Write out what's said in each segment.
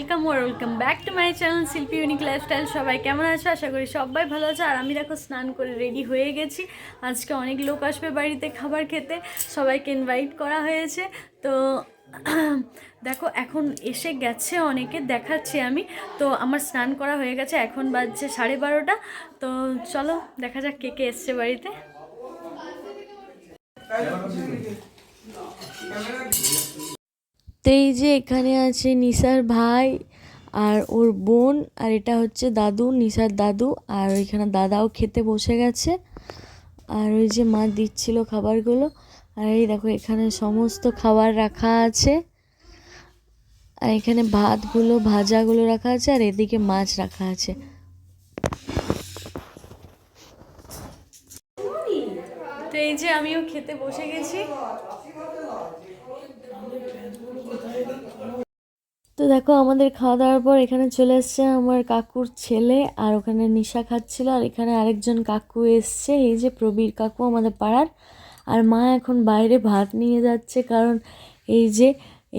Welcome or welcome back to my channel Shilpi unique lifestyle সবাই কেমন আছো? আশা করি সবাই ভালো আছে। আর আমি দেখো, স্নান করে রেডি হয়ে গেছি। আজকে অনেক লোক আসবে বাড়িতে খাবার খেতে। সবাইকে ইনভাইট করা হয়েছে। তো দেখো, এখন এসে গেছে অনেকে, দেখাচ্ছি আমি। তো আমার স্নান করা হয়ে গেছে, এখন বাজছে সাড়ে বারোটা। তো চলো, দেখা যাক কে কে এসছে বাড়িতে। তো এই যে এখানে আছে নিসার ভাই আর ওর বোন, আর এটা হচ্ছে দাদু, নিসার দাদু, আর ওইখানে দাদাও খেতে বসে গেছে। আর ওই যে মা দিচ্ছিল খাবারগুলো। আর এই দেখো, এখানে সমস্ত খাবার রাখা আছে। আর এখানে ভাতগুলো, ভাজাগুলো রাখা আছে, আর এদিকে মাছ রাখা আছে তো এই যে আমিও খেতে বসে গেছি। তো দেখো, আমাদের খাওয়া দাওয়ার পর এখানে চলে এসছে আমার কাকুর ছেলে, আর ওখানে নিশা খাচ্ছিল, আর এখানে আরেকজন কাকু এসছে, এই যে প্রবীর কাকু আমাদের পাড়ার। আর মা এখন বাইরে ভাত নিয়ে যাচ্ছে, কারণ এই যে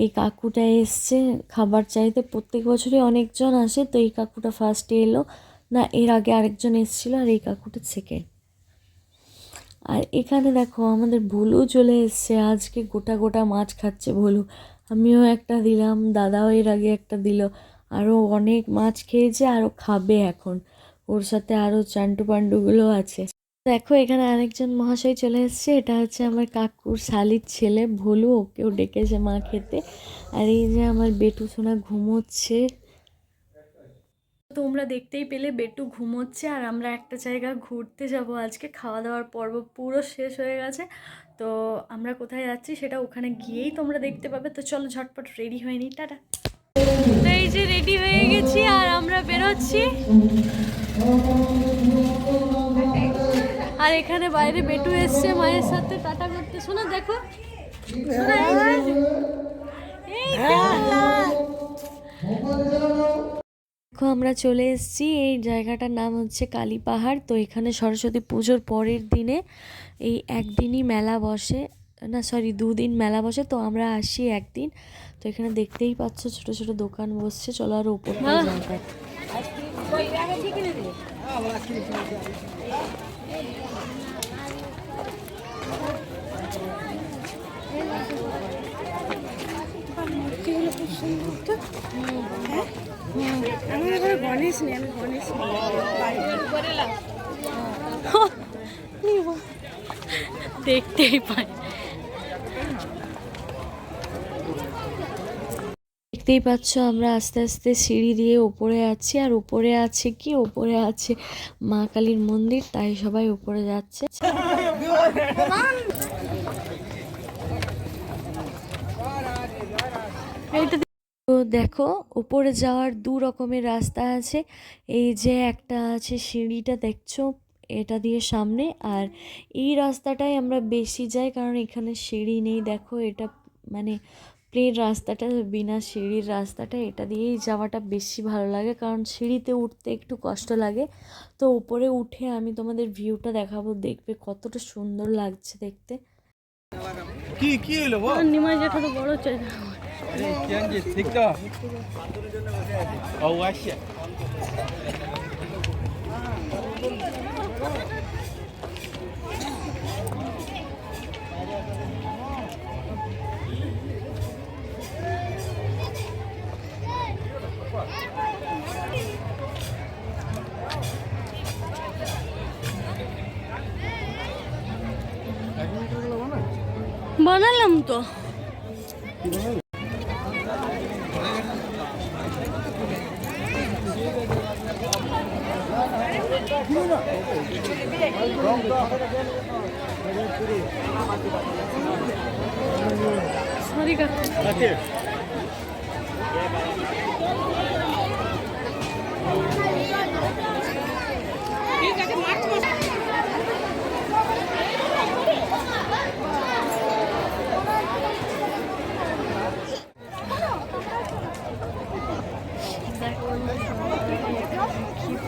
এই কাকুটা এসছে, খাবার চাইতে প্রত্যেক বছরই অনেকজন আসে, তো এই কাকুটা ফার্স্টে এলো। না, এর আগে আরেকজন এসেছিল, আর এই কাকুটা সেকেন্ড আর এখানে দেখো আমাদের ভুলু চলে এসছে। আজকে গোটা গোটা মাছ খাচ্ছে ভুলু। আমিও একটা দিলাম, দাদাও এর আগে একটা দিল। আরও অনেক মাছ খেয়েছে আরও খাবে এখন। ওর সাথে আরও চান্টু পান্ডুগুলো আছে। দেখো এখানে আরেকজন মহাশয় চলে এসছে। এটা হচ্ছে আমার কাকুর শালির ছেলে ভুলু। ওকেও ডেকেছে মা খেতে। আর এই যে আমার বেটু সোনা ঘুমোচ্ছে। তোমরা দেখতেই পেলে বেটু ঘুমোচ্ছে আর আমরা একটা জায়গা ঘুরতে যাব আজকে। খাওয়া দাওয়ার পর্ব পুরো শেষ হয়ে গেছে। তো আমরা কোথায় যাচ্ছি সেটা ওখানে গিয়েই তোমরা দেখতে পাবে। তো চলো ঝটপট রেডি হয়ে নিই। টাটা। তো এই যে রেডি হয়ে গেছি আর আমরা বেরোচ্ছি। আর এখানে বাইরে বেটু এসছে মায়ের সাথে। টাটা করতে। শোনো দেখো। শোনো, দেখো আমরা চলে এসেছি। এই জায়গাটার নাম হচ্ছে কালী পাহাড়। তো এখানে সরস্বতী পুজোর পরের দিনে এই একদিনই মেলা বসে। না সরি দুদিন মেলা বসে। তো আমরা আসি একদিন। তো এখানে দেখতেই পাচ্ছ ছোট ছোট দোকান বসছে। চলো আর উপর জায়গায় দেখতেই পাই। দেখতেই পাচ্ছ আমরা আস্তে আস্তে সিঁড়ি দিয়ে ওপরে আছি, আর উপরে আছে কি? ওপরে আছে মা কালীর মন্দির, তাই সবাই উপরে যাচ্ছে। তো দেখো উপরে যাওয়ার দু রকমের রাস্তা আছে। এই যে একটা আছে সিঁড়িটা দেখছ? এটা দিয়ে সামনে। আর এই রাস্তাটাই আমরা বেশি যাই কারণ এখানে সিঁড়ি নেই। দেখো এটা মানে প্লেন রাস্তাটা বিনা সিঁড়ির রাস্তাটা। এটা দিয়েই যাওয়াটা বেশি ভালো লাগে কারণ সিঁড়িতে উঠতে একটু কষ্ট লাগে। তো উপরে উঠে আমি তোমাদের ভিউটা দেখাবো দেখবে কতটা সুন্দর লাগছে দেখতে। কি কি হলো নিমাই জেঠা তো বড় চাই কি আনছি ঠিক তো ও আচ্ছা বানালাম তো সরি কাকু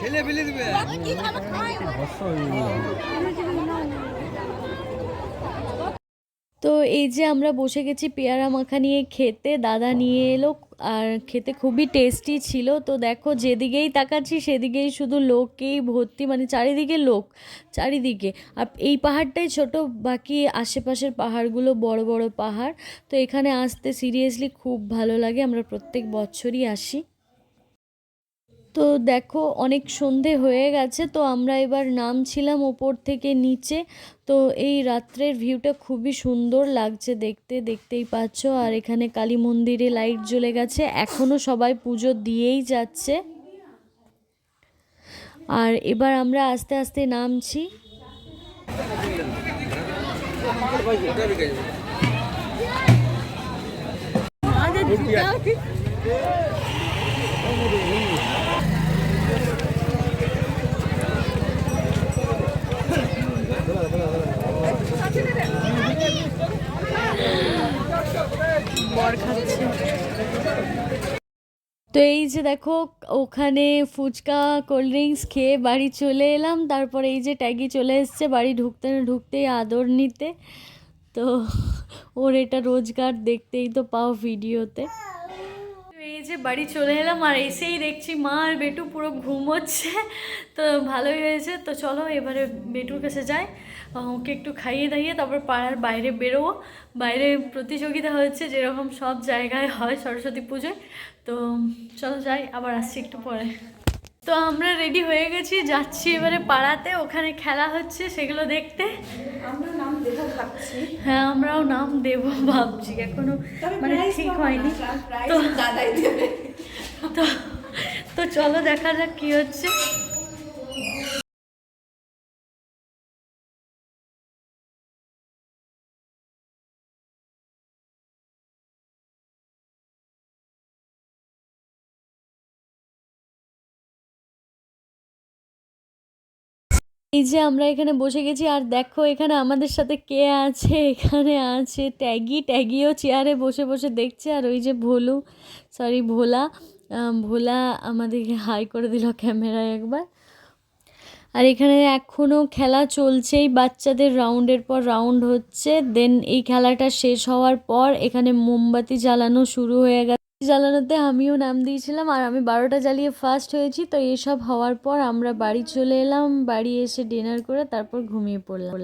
ফেলে দিবে। তো এই যে আমরা বসে গেছি পেয়ারা মাখা নিয়ে খেতে দাদা নিয়ে এলো আর খেতে খুবই টেস্টি ছিল। তো দেখো যেদিকেই তাকাচ্ছি সেদিকেই শুধু লোকেই ভর্তি মানে চারিদিকে লোক চারিদিকে। আর এই পাহাড়টাই ছোট বাকি আশেপাশের পাহাড়গুলো বড় বড় পাহাড়। তো এখানে আসতে সিরিয়াসলি খুব ভালো লাগে আমরা প্রত্যেক বছরই আসি। তো দেখো, অনেক সন্ধে হয়ে গেছে, তো আমরা এবার নামছিলাম ওপর থেকে নিচে। তো এই রাত্রের ভিউটা খুবই সুন্দর লাগছে দেখতে, দেখতেই পাচ্ছ। আর এখানে কালী মন্দিরে লাইট জ্বলে গেছে এখনও সবাই পুজো দিয়েই যাচ্ছে। আর এবার আমরা আস্তে আস্তে নামছি। বর তো এই যে দেখো, ওখানে ফুচকা কোল্ড ড্রিঙ্কস খেয়ে বাড়ি চলে এলাম। তারপরে এই যে ট্যাগি চলে এসছে বাড়ি ঢুকতে না ঢুকতেই আদর নিতে। তো ওর এটা রোজগার দেখতেই তো পাও ভিডিওতে। এই যে বাড়ি চলে এলাম আর এসেই দেখছি মা আর বেটু পুরো ঘুমোচ্ছে। তো ভালোই হয়েছে। তো চলো এবারে বেটুর কাছে যাই। ওকে একটু খাইয়ে দাইয়ে তারপর পাড়ার বাইরে বেরোবো। বাইরে প্রতিযোগিতা হচ্ছে যেরকম সব জায়গায় হয় সরস্বতী পুজোয়। তো চলো যাই আবার আসছি একটু পরে। তো আমরা রেডি হয়ে গেছি যাচ্ছি এবারে পাড়াতে। ওখানে খেলা হচ্ছে সেগুলো দেখতে। হ্যাঁ আমরাও নাম দেবো ভাবছি এখনও মানে ঠিক হয়নি। তো দাদাই দেবে। তো তো চলো দেখা যাক কি হচ্ছে। এই যে আমরা এখানে বসে গেছি, আর দেখো এখানে আমাদের সাথে কে আছে? এখানে আছে ট্যাগি। ট্যাগিও চেয়ারে বসে বসে দেখছে, আর ওই যে ভোলু। সরি ভোলা। ভোলা আমাদেরকে হাই করে দিল ক্যামেরায় একবার। আর এখানে এখনও খেলা চলছেই, বাচ্চাদের রাউন্ডের পর রাউন্ড হচ্ছে। দেন এই খেলাটা শেষ হওয়ার পর এখানে মোমবাতি জ্বালানো শুরু হয়ে গেছে। জ্বালানোতে আমিও নাম দিয়েছিলাম আর আমি বারোটা জ্বালিয়ে ফার্স্ট হয়েছি। তো এসব হওয়ার পর আমরা বাড়ি চলে এলাম। বাড়ি এসে ডিনার করে তারপর ঘুমিয়ে পড়লাম।